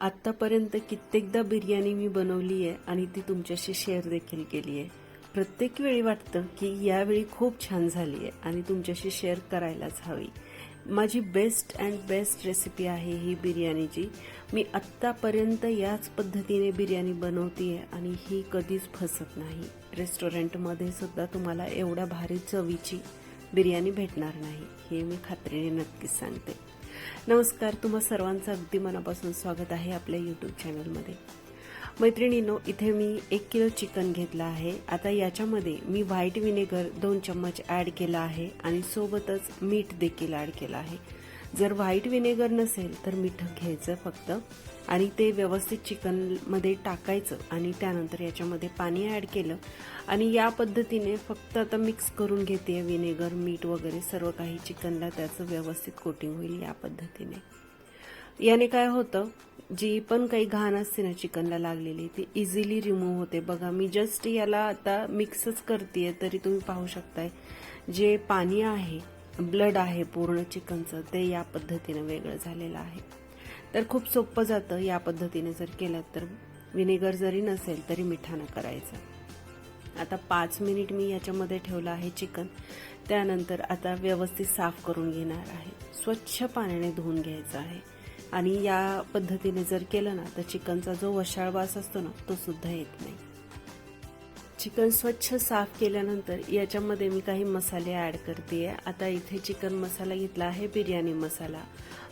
आत्तापर्यंत कित्येकदा बिर्याणी मी बनवली आहे आणि ती तुमच्याशी शेअर देखील केली आहे. प्रत्येक वेळी वाटतं की यावेळी खूप छान झाली आहे आणि तुमच्याशी शेअर करायलाच हवी. माझी बेस्ट अँड बेस्ट रेसिपी आहे ही बिर्याणीची. मी आत्तापर्यंत याच पद्धतीने बिर्याणी बनवते आहे आणि ही कधीच फसत नाही. रेस्टॉरंटमध्ये सुद्धा तुम्हाला एवढ्या भारी चवीची बिर्याणी भेटणार नाही हे मी खात्रीने नक्कीच सांगते. नमस्कार तुम्हा सर्वांचं अगदी मनापासून स्वागत आहे आपल्या यूट्यूब चॅनलमध्ये मैत्रिणीनो इथे मी एक किलो चिकन घेतलं आहे. आता याच्यामध्ये मी व्हाईट विनेगर दोन चम्मच ॲड केला आहे आणि सोबतच मीठ देखील ॲड केलं आहे. जर व्हाईट विनेगर नसेल तर मीठ घ्यायचं फक्त. आणि ते व्यवस्थित चिकनमध्ये टाकायचं आणि त्यानंतर याच्यामध्ये पाणी ॲड केलं. आणि या पद्धतीने फक्त आता मिक्स करून घेते विनेगर मीठ वगैरे सर्व काही चिकनला त्याचं व्यवस्थित कोटिंग होईल या पद्धतीने. याने काय होतं जी पण काही घाण असते ना चिकनला लागलेली ती इझिली रिमूव्ह होते. बघा मी जस्ट याला आता मिक्सच करते तरी तुम्ही पाहू शकताय. जे पाणी आहे ब्लड आहे पूर्ण चिकनचं ते या पद्धतीनं वेगळं झालेलं आहे. तर खूप सोपं जातं या पद्धतीने जर केलं तर विनेगर जरी नसेल तरी मिठानं करायचं. आता पाच मिनिट मी याच्यामध्ये ठेवलं आहे चिकन. त्यानंतर आता व्यवस्थित साफ करून घेणार आहे. स्वच्छ पाण्याने धुवून घ्यायचं आहे. आणि या पद्धतीने जर केलं ना तर चिकनचा जो वशाळ वास असतो ना तो सुद्धा येत नाही. चिकन स्वच्छ साफ केल्यानंतर याच्यामध्ये मी काही मसाले ॲड करते आता इथे चिकन मसाला घेतला आहे बिर्याणी मसाला.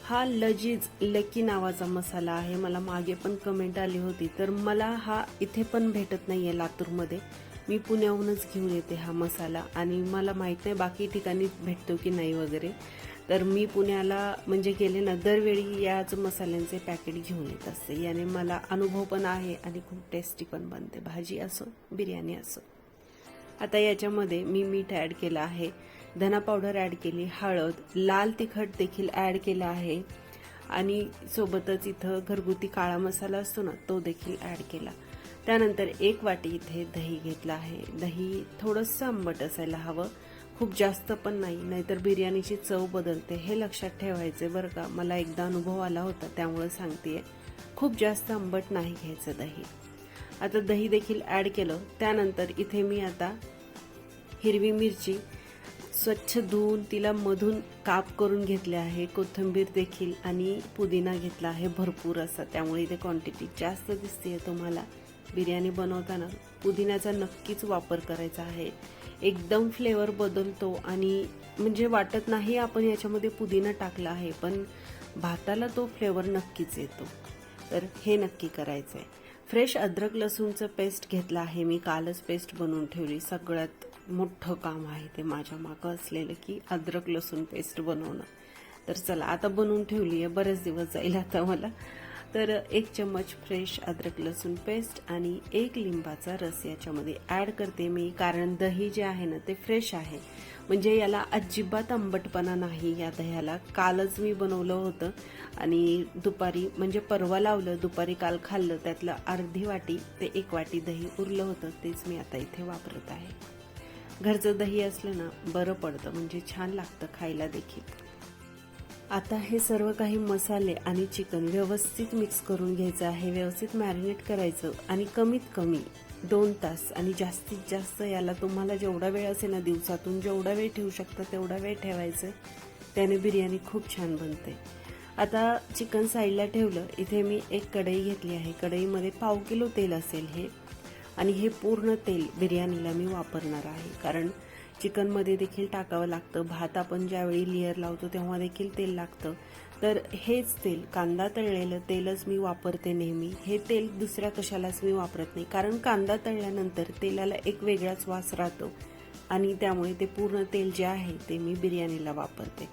हा लजीज लकी नावाचा मसाला आहे. मला मागे पण कमेंट आली होती. तर मला हा इथे पण भेटत नाही आहे लातूरमध्ये. मी पुण्याहूनच घेऊन येते हा मसाला. आणि मला माहीत नाही बाकी ठिकाणी भेटतो की नाही वगैरे. तर मी पुण्याला म्हणजे गेले ना दरवेळी याच मसाल्यांचे पॅकेट घेऊन येत असते. याने मला अनुभव पण आहे आणि खूप टेस्टी पण बनते. भाजी असो बिर्याणी असो. आता याच्यामध्ये मी मीठ ॲड केलं आहे. धना पावडर ॲड केली हळद लाल तिखट देखील ॲड केलं आहे. आणि सोबतच इथं घरगुती काळा मसाला असतो ना तो देखील ॲड केला. त्यानंतर एक वाटी इथे दही घेतला आहे. दही थोडंसं आंबट असायला हवं. खूप जास्त पण नाही नाहीतर बिर्याणीची चव बदलते. हे लक्षात ठेवायचे बरं का. मला एकदा अनुभव आला होता त्यामुळे सांगते खूप जास्त आंबट नाही घ्यायचं दही. आता दही देखील ॲड केलं. त्यानंतर इथे मी आता हिरवी मिरची स्वच्छ धुवून तिला मधून काप करून घेतले आहे. कोथिंबीर देखील आणि पुदिना घेतला आहे. भरपूर असा. त्यामुळे इथे क्वांटिटी जास्त दिसते तुम्हाला. बिर्याणी बनवताना पुदिन्याचा नक्कीच वापर करायचा आहे. एकदम फ्लेवर बदलतो आणि म्हणजे वाटत नाही आपण याच्यामध्ये पुदिना टाकला आहे पण भाताला तो फ्लेवर नक्कीच येतो. तर हे नक्की करायचं आहे फ्रेश अद्रक लसूणचं पेस्ट घेतलं आहे मी कालच पेस्ट बनवून ठेवली. सगळ्यात मोठं काम आहे ते माझ्या मागं असलेलं की अद्रक लसूण पेस्ट बनवणं. तर चला आता बनवून ठेवली आहे बरेच दिवस जाईल आता मला. तर एक चम्मच फ्रेश अद्रक लसूण पेस्ट आणि एक लिंबाचा रस याच्यामध्ये ॲड करते मी. कारण दही जे आहे ना ते फ्रेश आहे. म्हणजे याला अजिबात आंबटपणा नाही. या दह्याला कालच मी बनवलं होतं. आणि दुपारी म्हणजे परवा लावलं दुपारी काल खाल्लं. त्यातलं अर्धी वाटी ते एक वाटी दही उरलं होतं. तेच मी आता इथे वापरत आहे. घरचं दही असलं ना बरं पडतं. म्हणजे छान लागतं खायला देखील. आता हे सर्व काही मसाले आणि चिकन व्यवस्थित मिक्स करून घ्यायचं आहे. व्यवस्थित मॅरिनेट करायचं आणि कमीत कमी दोन तास आणि जास्तीत जास्त याला तुम्हाला जेवढा वेळ असेल ना दिवसातून जेवढा वेळ ठेवू शकता तेवढा वेळ ठेवायचं. त्याने बिर्याणी खूप छान बनते. आता चिकन साईडला ठेवलं. इथे मी एक कढई घेतली आहे. कढईमध्ये पाव किलो तेल असेल हे. आणि हे पूर्ण तेल बिर्याणीला मी वापरणार आहे. कारण चिकनमध्ये देखील टाकावं लागतं. भात आपण ज्यावेळी लेअर लावतो तेव्हा देखील तेल लागतं. तर हेच तेल कांदा तळलेलं तेलच मी वापरते नेहमी. हे तेल दुसऱ्या कशालाच मी वापरत नाही. कारण कांदा तळल्यानंतर तेलाला एक वेगळाच वास राहतो. आणि त्यामुळे ते पूर्ण तेल जे आहे ते मी बिर्याणीला वापरते.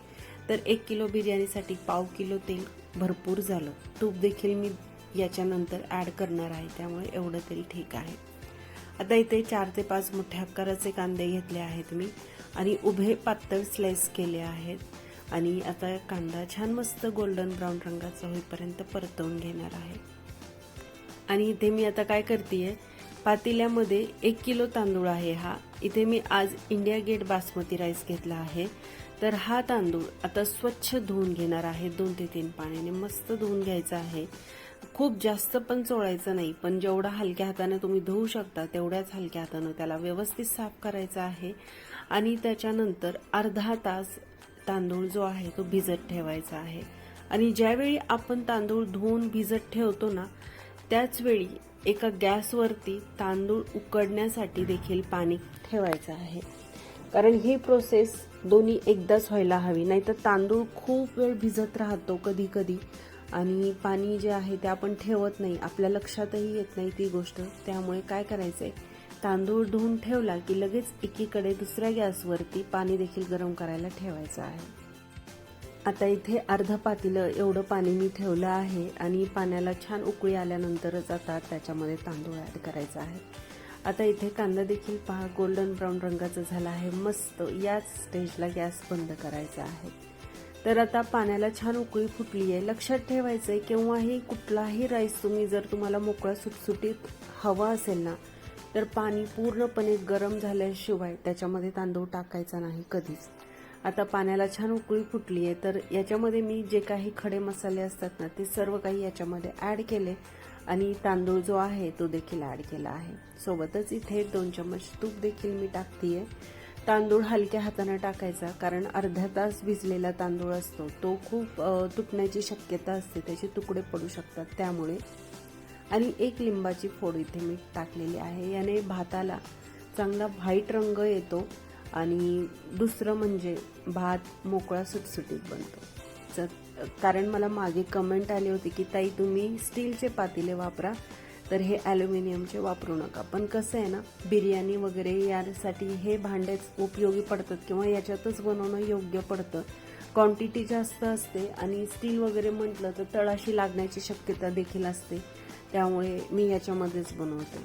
तर एक किलो बिर्याणीसाठी पाव किलो तेल भरपूर झालं. तूप देखील मी याच्यानंतर ॲड करणार आहे. त्यामुळे एवढं तेल ठीक आहे. आता इथे चार ते पाच मोठ्या आकाराचे कांदे घेतले आहेत मी. आणि उभे पातळ स्लाइस केले आहेत. आणि आता कांदा छान मस्त गोल्डन ब्राऊन रंगाचा होईपर्यंत परतवून घेणार आहे. आणि इथे मी आता काय करते पातेल्यामध्ये एक किलो तांदूळ आहे हा. इथे मी आज इंडिया गेट बासमती राईस घेतला आहे. तर हा तांदूळ आता स्वच्छ धुवून घेणार आहे दोन ते तीन पाण्याने. मस्त धुवून घ्यायचा आहे. खूप जास्त पण चोळायचं नाही. पण जेवढा हलक्या हाताने तुम्ही धुवू शकता तेवढ्याच हलक्या हातानं त्याला व्यवस्थित साफ करायचा आहे. आणि त्याच्यानंतर अर्धा तास तांदूळ जो आहे तो भिजत ठेवायचा आहे. आणि ज्यावेळी आपण तांदूळ धुवून भिजत ठेवतो ना त्याचवेळी एका गॅसवरती तांदूळ उकडण्यासाठी देखील पाणी ठेवायचं आहे. कारण ही प्रोसेस दोन्ही एकदाच व्हायला हवी. नाहीतर तांदूळ खूप वेळ भिजत राहतो कधी कधी आणि पाणी जे आहे ते आपण ठेवत नाही आपल्या लक्षातही येत नाही ती गोष्ट. त्यामुळे काय करायचं आहे तांदूळ धुवून ठेवला की लगेच एकीकडे दुसऱ्या गॅसवरती पाणी देखील गरम करायला ठेवायचं आहे. आता इथे अर्ध पातीलं एवढं पाणी मी ठेवलं आहे आणि पाण्याला छान उकळी आल्यानंतरच आता त्याच्यामध्ये तांदूळ ॲड करायचा आहे. आता इथे कांदा देखील पहा गोल्डन ब्राऊन रंगाचा झाला आहे मस्त. याच स्टेजला गॅस बंद करायचा आहे. तर आता पाण्याला छान उकळी फुटली आहे. लक्षात ठेवायचं आहे केव्हाही कुठलाही राईस तुम्ही जर तुम्हाला मोकळा सुटसुटीत हवा असेल ना तर पाणी पूर्णपणे गरम झाल्याशिवाय त्याच्यामध्ये तांदूळ टाकायचा नाही कधीच. आता पाण्याला छान उकळी फुटली आहे तर याच्यामध्ये मी जे काही खडे मसाले असतात ना ते सर्व काही याच्यामध्ये ॲड केले आणि तांदूळ जो आहे तो देखील ॲड केला आहे. सोबतच इथे दोन चम्मच तूप देखील मी टाकते आहे तांदूळ हलक्या हाताने टाकायचा कारण अर्धा तास भिजलेला तांदूळ असतो. तो खूप तुटण्याची शक्यता असते. त्याचे तुकडे पडू शकतात. त्यामुळे आणि एक लिंबाची फोड इथे मी टाकलेली आहे. याने भाताला चांगला व्हाईट रंग येतो आणि दुसरं म्हणजे भात मोकळा सुटसुटीत बनतो. कारण मला मागे कमेंट आली होती की ताई तुम्ही स्टीलचे पातेले वापरा. तर हे ॲल्युमिनियमचे वापरू नका. पण कसं आहे ना बिर्याणी वगैरे यासाठी हे भांडेच उपयोगी पडतात किंवा याच्यातच बनवणं योग्य पडतं. क्वांटिटी जास्त असते आणि स्टील वगैरे म्हटलं तर तळाशी लागण्याची शक्यता देखील असते. त्यामुळे मी याच्यामध्येच बनवते.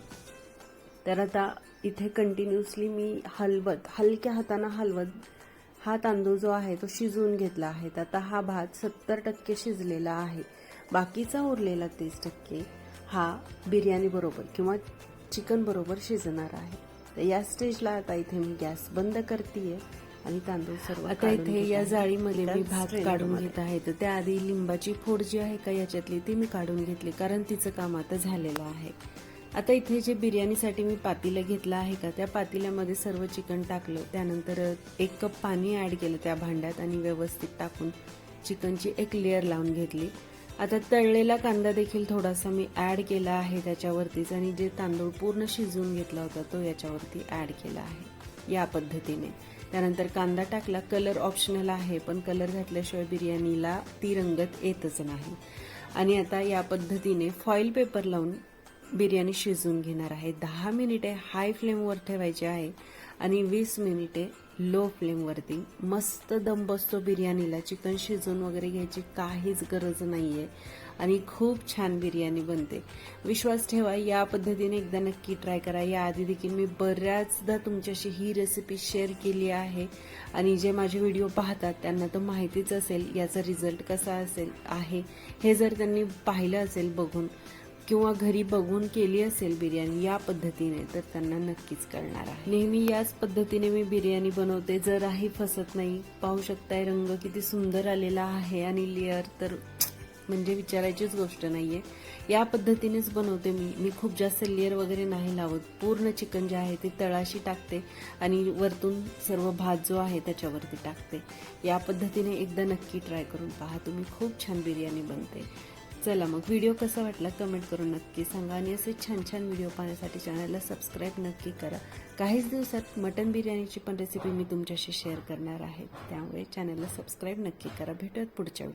तर आता इथे कंटिन्युअसली मी हलवत हलक्या हातानं हलवत हा तांदूळ जो आहे तो शिजवून घेतला आहे. आता हा भात सत्तर टक्के शिजलेला आहे. बाकीचा उरलेला तीस टक्के हा बिर्याणी बरोबर किंवा चिकन बरोबर शिजणार आहे तर या स्टेजला आता इथे मी गॅस बंद करतेय आणि तांदूळ सर्व आता इथे या. जाळीमध्ये मी भात काढून. घेत आहे तर त्याआधी लिंबाची फोड जी आहे का याच्यातली ती मी काढून घेतली कारण तिचं काम आता झालेलं आहे आता इथे जे बिर्याणीसाठी मी पातीलं घेतलं आहे का त्या पातेल्यामध्ये सर्व चिकन टाकलं त्यानंतर एक कप पाणी ॲड केलं त्या भांड्यात आणि व्यवस्थित टाकून चिकनची एक लेअर लावून घेतली आता तळलेला कांदा देखील थोडासा मी ॲड केला आहे त्याच्यावरतीच आणि जे तांदूळ पूर्ण शिजवून घेतला होता तो याच्यावरती ॲड केला आहे या पद्धतीने. त्यानंतर कांदा टाकला कलर ऑप्शनल आहे पण कलर घातल्याशिवाय बिर्याणीला ती रंगत येतच नाही. आणि आता या पद्धतीने फॉईल पेपर लावून बिर्याणी शिजवून घेणार आहे. दहा मिनिटे हाय फ्लेमवर ठेवायचे आहे. आणि वीस मिनिटे लो फ्लेमवरती मस्त दम बसतो बिर्याणीला. चिकन शिजवून वगैरे घ्यायची काहीच गरज नाही आहे आणि खूप छान बिर्याणी बनते. विश्वास ठेवा या पद्धतीने एकदा नक्की ट्राय करा. या आधी देखील मी बऱ्याचदा तुमच्याशी ही रेसिपी शेअर केली आहे. आणि जे माझे व्हिडिओ पाहतात त्यांना तर माहितीच असेल याचा रिझल्ट कसा असेल आहे. हे जर त्यांनी पाहिलं असेल बघून किंवा घरी बघून केली असेल बिर्याणी या पद्धतीने तर त्यांना नक्कीच कळणार आहे. नेहमी याच पद्धतीने मी बिर्याणी बनवते. जराही फसत नाही. पाहू शकताय रंग किती सुंदर आलेला आहे आणि लेअर तर म्हणजे विचारायचीच गोष्ट नाहीये. या पद्धतीनेच बनवते मी. मी खूप जास्त लेअर वगैरे नाही लावत. पूर्ण चिकन जे आहे ते तळाशी टाकते आणि वरतून सर्व भात जो आहे त्याच्यावरती टाकते. या पद्धतीने एकदा नक्की ट्राय करून पहा. तुम्ही खूप छान बिर्याणी बनते. चला मग व्हिडिओ कसा वाटला कमेंट करून नक्की सांगा आणि असे छान छान व्हिडिओ पाहण्यासाठी चॅनलला सबस्क्राईब नक्की करा. काहीच दिवसात मटन बिर्याणीची पण रेसिपी मी तुमच्याशी शेअर करणार आहे. त्यामुळे चॅनलला सबस्क्राईब नक्की करा. भेटत पुढच्या